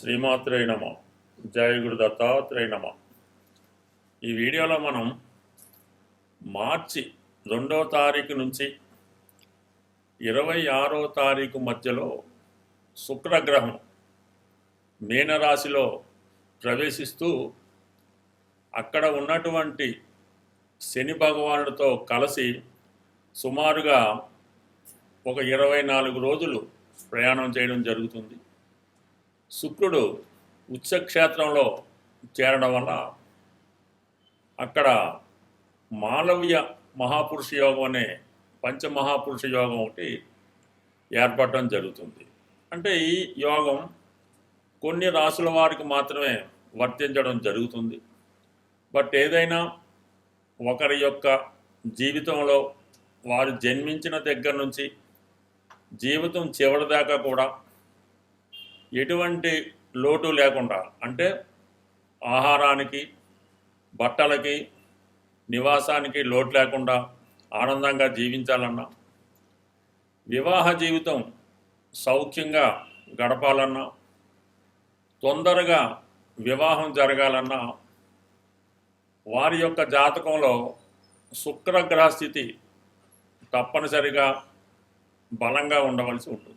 శ్రీమాత్రేయ నమ. జయ గురు దత్తాత్రేయ నమ. ఈ వీడియోలో మనం మార్చి రెండో తారీఖు నుంచి ఇరవై ఆరో తారీఖు మధ్యలో శుక్రగ్రహం మీనరాశిలో ప్రవేశిస్తూ అక్కడ ఉన్నటువంటి శని భగవానుడితో కలిసి సుమారుగా ఒక ఇరవై నాలుగు రోజులు ప్రయాణం చేయడం జరుగుతుంది. శుక్రుడు ఉచ్చక్షేత్రంలో చేరడం వల్ల అక్కడ మాలవ్య మహాపురుష యోగం అనే పంచమహాపురుష యోగం ఒకటి ఏర్పడటం జరుగుతుంది. అంటే ఈ యోగం కొన్ని రాసుల వారికి మాత్రమే వర్తించడం జరుగుతుంది. బట్ ఏదైనా ఒకరి యొక్క జీవితంలో వారు జన్మించిన దగ్గర నుంచి జీవితం చివరి దాకా కూడా ఎటువంటి లోటు లేకుండా అంటే ఆహారానికి బట్టలకి నివాసానికి లోటు లేకుండా ఆనందంగా జీవించాలన్నా వివాహ జీవితం సౌఖ్యంగా గడపాలన్నా తొందరగా వివాహం జరగాలన్నా వారి యొక్క జాతకంలో శుక్రగ్రహ స్థితి తప్పనిసరిగా బలంగా ఉండవలసి ఉంటుంది.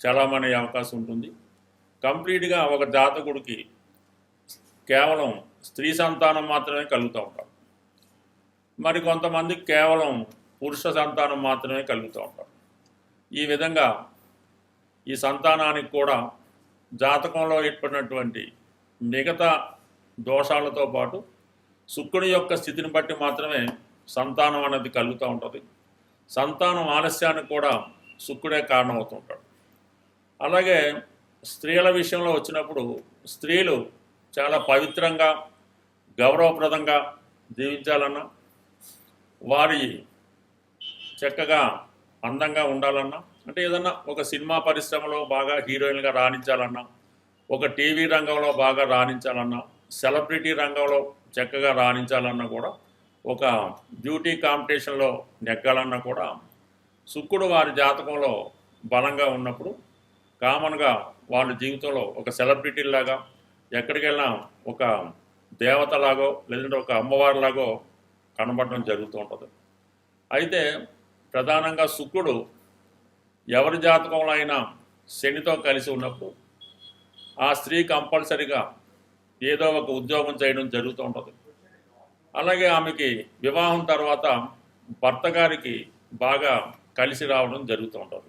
చలామణి అవకాశం ఉంటుంది. కంప్లీట్గా ఒక జాతకుడికి కేవలం స్త్రీ సంతానం మాత్రమే కలుగుతూ ఉంటారు మరి కొంతమంది కేవలం పురుష సంతానం మాత్రమే కలుగుతూ ఉంటారు ఈ విధంగా ఈ సంతానానికి కూడా జాతకంలో ఏర్పడినటువంటి మిగతా దోషాలతో పాటు శుక్రుని యొక్క స్థితిని బట్టి మాత్రమే సంతానం అనేది కలుగుతూ ఉంటుంది. సంతానం ఆలస్యానికి కూడా శుక్రుడే కారణమవుతుంటాడు అలాగే స్త్రీల విషయంలో వచ్చినప్పుడు స్త్రీలు చాలా పవిత్రంగా గౌరవప్రదంగా జీవించాలన్నా వారి చక్కగా అందంగా ఉండాలన్నా అంటే ఏదన్నా ఒక సినిమా పరిశ్రమలో బాగా హీరోయిన్గా రాణించాలన్నా ఒక టీవీ రంగంలో బాగా రాణించాలన్నా సెలబ్రిటీ రంగంలో చక్కగా రాణించాలన్నా కూడా ఒక బ్యూటీ కాంపిటీషన్లో నెగ్గాలన్నా కూడా శుక్రుడు వారి జాతకంలో బలంగా ఉన్నప్పుడు కామన్గా వాళ్ళ జీవితంలో ఒక సెలబ్రిటీలాగా ఎక్కడికి వెళ్ళినా ఒక దేవతలాగో లేదంటే ఒక అమ్మవారిలాగో కనబడడం జరుగుతూ ఉంటుంది. అయితే ప్రధానంగా శుక్రుడు ఎవరి జాతకంలో అయినా శనితో కలిసి ఉన్నప్పుడు ఆ స్త్రీ కంపల్సరిగా ఏదో ఒక ఉద్యోగం చేయడం జరుగుతూ ఉంటుంది. అలాగే ఆమెకి వివాహం తర్వాత భర్త గారికి బాగా కలిసి రావడం జరుగుతూ ఉంటుంది.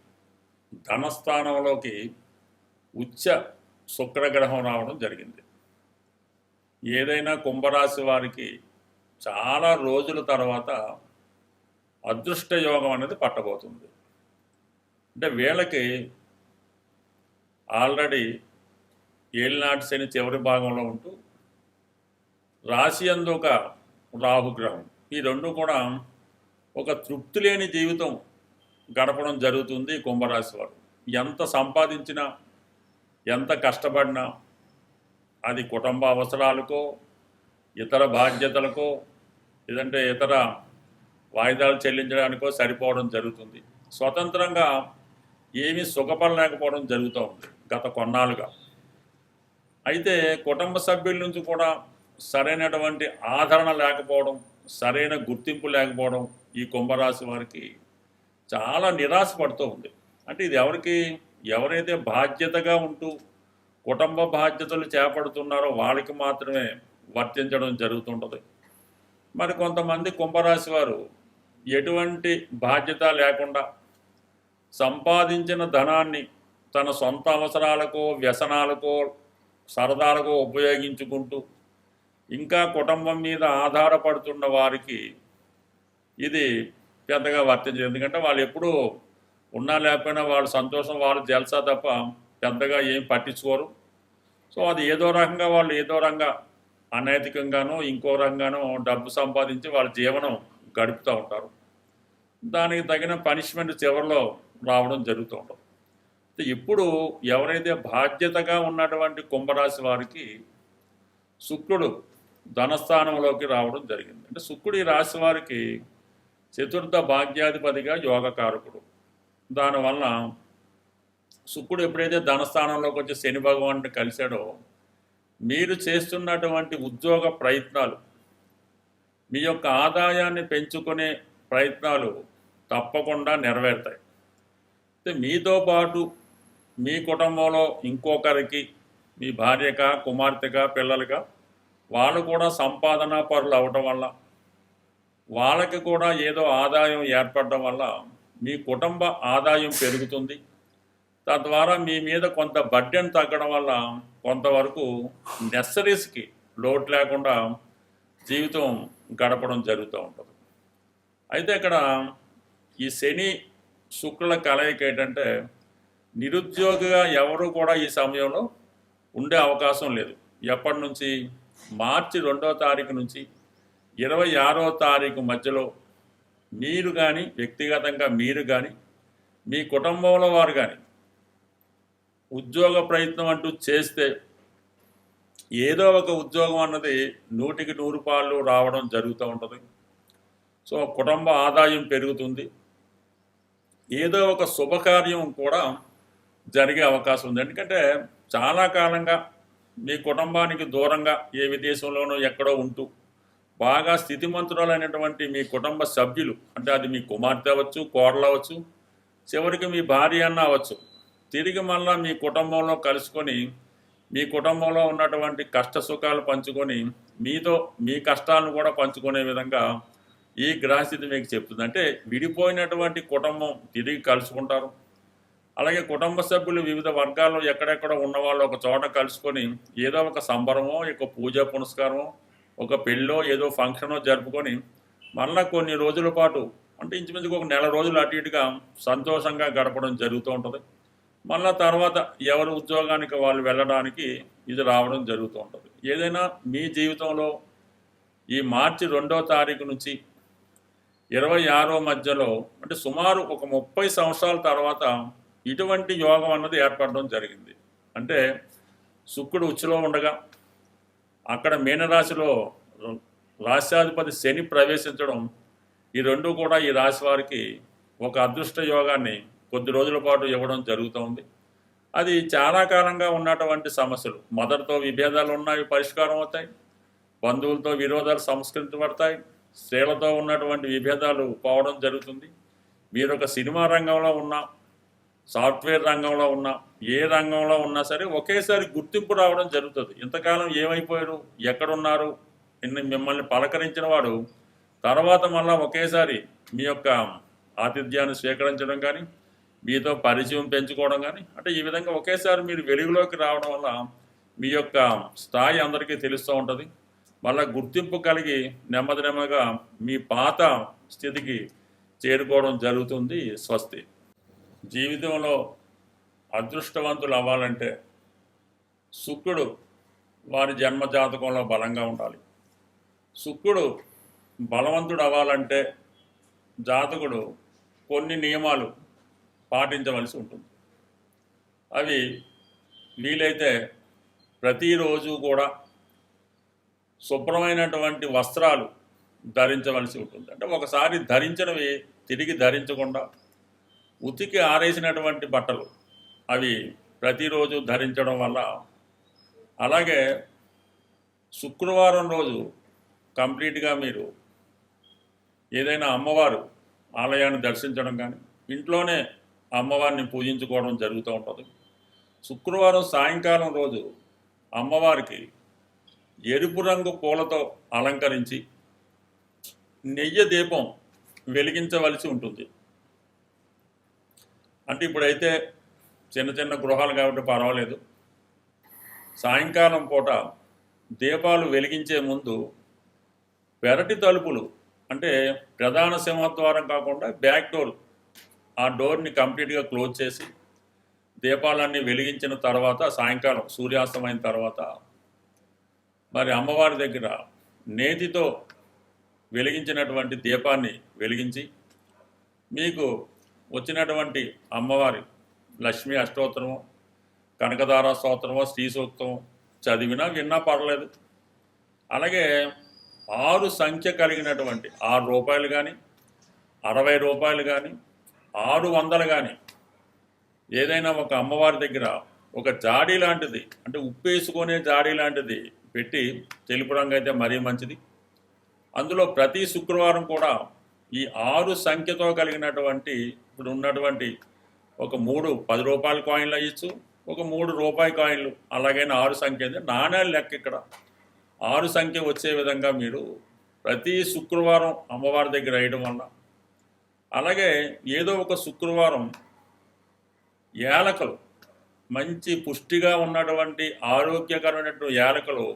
ధనస్థానంలోకి ఉచ్చ శుక్రగ్రహం రావడం జరిగింది. ఏదైనా కుంభరాశి వారికి చాలా రోజుల తర్వాత అదృష్ట యోగం అనేది పట్టబోతుంది. అంటే వీళ్ళకి ఆల్రెడీ ఏలినాటి శని చివరి భాగంలో ఉంటూ రాశి అందు ఒక రాహుగ్రహం. ఈ రెండు కూడా ఒక తృప్తి లేని జీవితం గడపడం జరుగుతుంది కుంభరాశి వారు. ఎంత సంపాదించినా ఎంత కష్టపడినా అది కుటుంబ అవసరాలకో ఇతర బాధ్యతలకో లేదంటే ఇతర వాయిదాలు చెల్లించడానికో సరిపోవడం జరుగుతుంది. స్వతంత్రంగా ఏమీ సుఖపడలేకపోవడం జరుగుతూ ఉంది గత కొన్నాళ్ళుగా. అయితే కుటుంబ సభ్యుల నుంచి కూడా సరైనటువంటి ఆదరణ లేకపోవడం సరైన గుర్తింపు లేకపోవడం ఈ కుంభరాశి వారికి చాలా నిరాశపడుతూ ఉంది. అంటే ఇది ఎవరికి ఎవరైతే బాధ్యతగా ఉంటూ కుటుంబ బాధ్యతలు చేపడుతున్నారో వాళ్ళకి మాత్రమే వర్తించడం జరుగుతుంటుంది. మరి కొంతమంది కుంభరాశి వారు ఎటువంటి బాధ్యత లేకుండా సంపాదించిన ధనాన్ని తన సొంత అవసరాలకో వ్యసనాలకో సరదాలకో ఉపయోగించుకుంటూ ఇంకా కుటుంబం మీద ఆధారపడుతున్న వారికి ఇది పెద్దగా వర్తించదు ఎందుకంటే వాళ్ళు ఎప్పుడూ ఉన్నా లేకపోయినా వాళ్ళ సంతోషం వాళ్ళు జల్సా తప్ప పెద్దగా ఏం పట్టించుకోరు. సో అది ఏదో రకంగా వాళ్ళు ఏదో రంగా అనైతికంగానో ఇంకో రంగానో డబ్బు సంపాదించి వాళ్ళ జీవనం గడుపుతూ ఉంటారు. దానికి తగిన పనిష్మెంట్ చివరిలో రావడం జరుగుతూ ఉంటుంది. ఇప్పుడు ఎవరైతే బాధ్యతగా ఉన్నటువంటి కుంభరాశి వారికి శుక్రుడు ధనస్థానంలోకి రావడం జరిగింది. అంటే శుక్రుడు ఈ రాశి వారికి చతుర్థ భాగ్యాధిపతిగా యోగకారకుడు. దానివల్ల శుక్రుడు ఎప్పుడైతే ధనస్థానంలోకి వచ్చి శని భగవానుడు కలిశాడో మీరు చేస్తున్నటువంటి ఉద్యోగ ప్రయత్నాలు మీ యొక్క ఆదాయాన్ని పెంచుకునే ప్రయత్నాలు తప్పకుండా నెరవేరుతాయి. అయితే మీతో పాటు మీ కుటుంబంలో ఇంకొకరికి మీ భార్యగా కుమార్తెగా పిల్లలుగా వాళ్ళు కూడా సంపాదన పరులు అవటం వల్ల వాళ్ళకి కూడా ఏదో ఆదాయం ఏర్పడడం వల్ల మీ కుటుంబ ఆదాయం పెరుగుతుంది. తద్వారా మీ మీద కొంత బడ్డెన్ తగ్గడం వల్ల కొంతవరకు నెసరీస్కి లోటు లేకుండా జీవితం గడపడం జరుగుతూ ఉంటుంది. అయితే ఇక్కడ ఈ శని శుక్రుల కలయిక ఏంటంటే నిరుద్యోగిగా ఎవరు కూడా ఈ సమయంలో ఉండే అవకాశం లేదు. ఎప్పటి నుంచి? మార్చి రెండో తారీఖు నుంచి ఇరవై ఆరో తారీఖు మధ్యలో మీరు కానీ వ్యక్తిగతంగా మీరు కానీ మీ కుటుంబంలో వారు కానీ ఉద్యోగ ప్రయత్నం అంటూ చేస్తే ఏదో ఒక ఉద్యోగం అన్నది నూటికి నూరు పాళ్ళు రావడం జరుగుతూ ఉంటుంది. సో కుటుంబ ఆదాయం పెరుగుతుంది. ఏదో ఒక శుభకార్యం కూడా జరిగే అవకాశం ఉంది. ఎందుకంటే చాలా కాలంగా మీ కుటుంబానికి దూరంగా ఏ విదేశంలోనో ఎక్కడో ఉంటూ బాగా స్థితిమంతురాలైనటువంటి మీ కుటుంబ సభ్యులు అంటే అది మీ కుమార్తె అవ్వచ్చు కోడలు అవ్వచ్చు చివరికి మీ భార్య అన్న అవ్వచ్చు తిరిగి మళ్ళా మీ కుటుంబంలో కలుసుకొని మీ కుటుంబంలో ఉన్నటువంటి కష్ట సుఖాలు పంచుకొని మీతో మీ కష్టాలను కూడా పంచుకునే విధంగా ఈ గ్రహస్థితి మీకు చెప్తుంది. అంటే విడిపోయినటువంటి కుటుంబం తిరిగి కలుసుకుంటారు. అలాగే కుటుంబ సభ్యులు వివిధ వర్గాల్లో ఎక్కడెక్కడ ఉన్న వాళ్ళు ఒక చోట కలుసుకొని ఏదో ఒక సంబరమో ఒక పూజ పునస్కారమో ఒక పెళ్ళో ఏదో ఫంక్షనో జరుపుకొని మళ్ళా కొన్ని రోజుల పాటు అంటే ఇంచుమించుకు ఒక నెల రోజులు అటు ఇటుగా సంతోషంగా గడపడం జరుగుతూ ఉంటుంది. మళ్ళా తర్వాత ఎవరి ఉద్యోగానికి వాళ్ళు వెళ్ళడానికి ఇది రావడం జరుగుతూ ఉంటుంది. ఏదైనా మీ జీవితంలో ఈ మార్చి రెండో తారీఖు నుంచి ఇరవై ఆరో మధ్యలో అంటే సుమారు ఒక ముప్పై సంవత్సరాల తర్వాత ఇటువంటి యోగం అన్నది ఏర్పడడం జరిగింది. అంటే శుక్రుడు ఉచ్చులో ఉండగా అక్కడ మీనరాశిలో రాశ్యాధిపతి శని ప్రవేశించడం ఈ రెండు కూడా ఈ రాశి వారికి ఒక అదృష్ట యోగాన్ని కొద్ది రోజుల పాటు ఇవ్వడం జరుగుతోంది అది చాలా కాలంగా ఉన్నటువంటి సమస్యలు. మదర్తో విభేదాలు ఉన్నాయి పరిష్కారం అవుతాయి. బంధువులతో విరోధాలు సంస్కరించబడతాయి. స్త్రీలతో ఉన్నటువంటి విభేదాలు పోవడం జరుగుతుంది. మీరు ఒక సినిమా రంగంలో ఉన్నా సాఫ్ట్వేర్ రంగంలో ఉన్నా ఏ రంగంలో ఉన్నా సరే ఒకేసారి గుర్తింపు రావడం జరుగుతుంది. ఇంతకాలం ఏమైపోయారు? ఎక్కడున్నారు? మిమ్మల్ని పలకరించిన వాడు తర్వాత మళ్ళా ఒకేసారి మీ యొక్క ఆతిథ్యాన్ని స్వీకరించడం కానీ మీతో పరిచయం పెంచుకోవడం కానీ అంటే ఈ విధంగా ఒకేసారి మీరు వెలుగులోకి రావడం వల్ల మీ యొక్క స్థాయి అందరికీ తెలుస్తూ ఉంటుంది. మళ్ళీ గుర్తింపు కలిగి నెమ్మది నెమ్మదిగా మీ పాత స్థితికి చేరుకోవడం జరుగుతుంది. స్వస్తి. జీవితంలో అదృష్టవంతులు అవ్వాలంటే శుక్రుడు వారి జన్మ జాతకంలో బలంగా ఉండాలి. శుక్రుడు బలవంతుడు అవ్వాలంటే జాతకుడు కొన్ని నియమాలు పాటించవలసి ఉంటుంది. అవి వీలైతే ప్రతిరోజు కూడా శుభ్రమైనటువంటి వస్త్రాలు ధరించవలసి ఉంటుంది. అంటే ఒకసారి ధరించినవి తిరిగి ధరించకుండా ఉతికి ఆరేసినటువంటి బట్టలు అవి ప్రతిరోజు ధరించడం వల్ల. అలాగే శుక్రవారం రోజు కంప్లీట్గా మీరు ఏదైనా అమ్మవారు ఆలయాన్ని దర్శించడం కానీ ఇంట్లోనే అమ్మవారిని పూజించుకోవడం జరుగుతూ ఉంటుంది. శుక్రవారం సాయంకాలం రోజు అమ్మవారికి ఎరుపు రంగు పూలతో అలంకరించి నెయ్యి దీపం వెలిగించవలసి ఉంటుంది. అంటే ఇప్పుడైతే చిన్న చిన్న గృహాలు కాబట్టి పర్వాలేదు. సాయంకాలం పూట దీపాలు వెలిగించే ముందు పెరటి తలుపులు అంటే ప్రధాన సింహద్వారం కాకుండా బ్యాక్ డోర్ ఆ డోర్ని కంప్లీట్గా క్లోజ్ చేసి దీపాలన్నీ వెలిగించిన తర్వాత సాయంకాలం సూర్యాస్తమైన తర్వాత మరి అమ్మవారి దగ్గర నేతితో వెలిగించినటువంటి దీపాన్ని వెలిగించి మీకు వచ్చినటువంటి అమ్మవారి లక్ష్మీ అష్టోత్తరము కనకదార స్తోత్రము శ్రీ సూక్తము చదివినా విన్నా పర్లేదు. అలాగే ఆరు సంఖ్య కలిగినటువంటి ఆరు రూపాయలు కానీ అరవై రూపాయలు కానీ ఆరు వందలు కానీ ఏదైనా ఒక అమ్మవారి దగ్గర ఒక జాడీ లాంటిది అంటే ఉప్పేసుకునే జాడీ లాంటిది పెట్టి తెలుపు రంగు అయితే మరీ మంచిది. అందులో ప్రతి శుక్రవారం కూడా ఈ ఆరు సంఖ్యతో కలిగినటువంటి ఇప్పుడు ఉన్నటువంటి ఒక మూడు పది రూపాయల కాయిన్లు అయ్యచ్చు ఒక మూడు రూపాయి కాయిన్లు అలాగైనా ఆరు సంఖ్య అయితే నాణ్యాల లెక్క ఇక్కడ. ఆరు సంఖ్య వచ్చే విధంగా మీరు ప్రతి శుక్రవారం అమ్మవారి దగ్గర వేయడం వల్ల. అలాగే ఏదో ఒక శుక్రవారం యాలకలు మంచి పుష్టిగా ఉన్నటువంటి ఆరోగ్యకరమైనటువంటి యాలకలు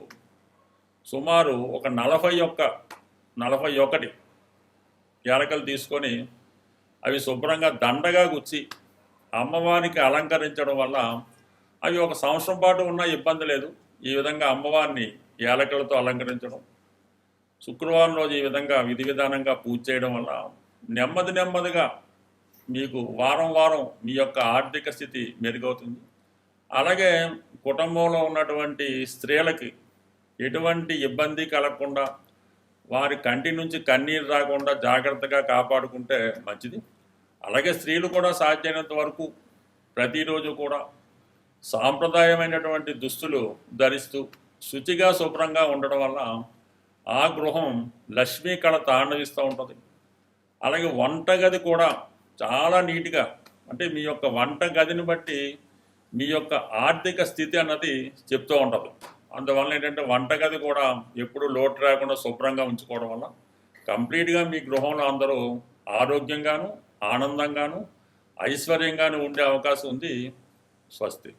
సుమారు ఒక నలభై ఒక్క నలభై ఒకటి యాలకలు తీసుకొని అవి శుభ్రంగా దండగా గుచ్చి అమ్మవారికి అలంకరించడం వల్ల అవి ఒక సంవత్సరం పాటు ఉన్న ఇబ్బంది లేదు. ఈ విధంగా అమ్మవారిని ఏలకలతో అలంకరించడం శుక్రవారం రోజు ఈ విధంగా విధి విధానంగా పూజ చేయడం వల్ల నెమ్మది నెమ్మదిగా మీకు వారం వారం మీ యొక్క ఆర్థిక స్థితి మెరుగవుతుంది. అలాగే కుటుంబంలో ఉన్నటువంటి స్త్రీలకి ఎటువంటి ఇబ్బంది కలగకుండా వారి కంటి నుంచి కన్నీరు రాకుండా జాగ్రత్తగా కాపాడుకుంటే మంచిది. అలాగే స్త్రీలు కూడా సాధ్యమైనంత వరకు ప్రతిరోజు కూడా సాంప్రదాయమైనటువంటి దుస్తులు ధరిస్తూ శుచిగా శుభ్రంగా ఉండడం వల్ల ఆ గృహం లక్ష్మీ కళ తాండవిస్తూ ఉంటుంది. అలాగే వంటగది కూడా చాలా నీట్గా అంటే మీ యొక్క వంట గదిని బట్టి మీ యొక్క ఆర్థిక స్థితి అన్నది చెప్తూ ఉంటుంది. అందువల్ల ఏంటంటే వంటగది కూడా ఎప్పుడు లోటు రాకుండా శుభ్రంగా ఉంచుకోవడం వల్ల కంప్లీట్గా మీ గృహంలో అందరూ ఆరోగ్యంగాను ఆనందంగాను ఐశ్వర్యంగాను ఉండే అవకాశం ఉంది స్వస్తి.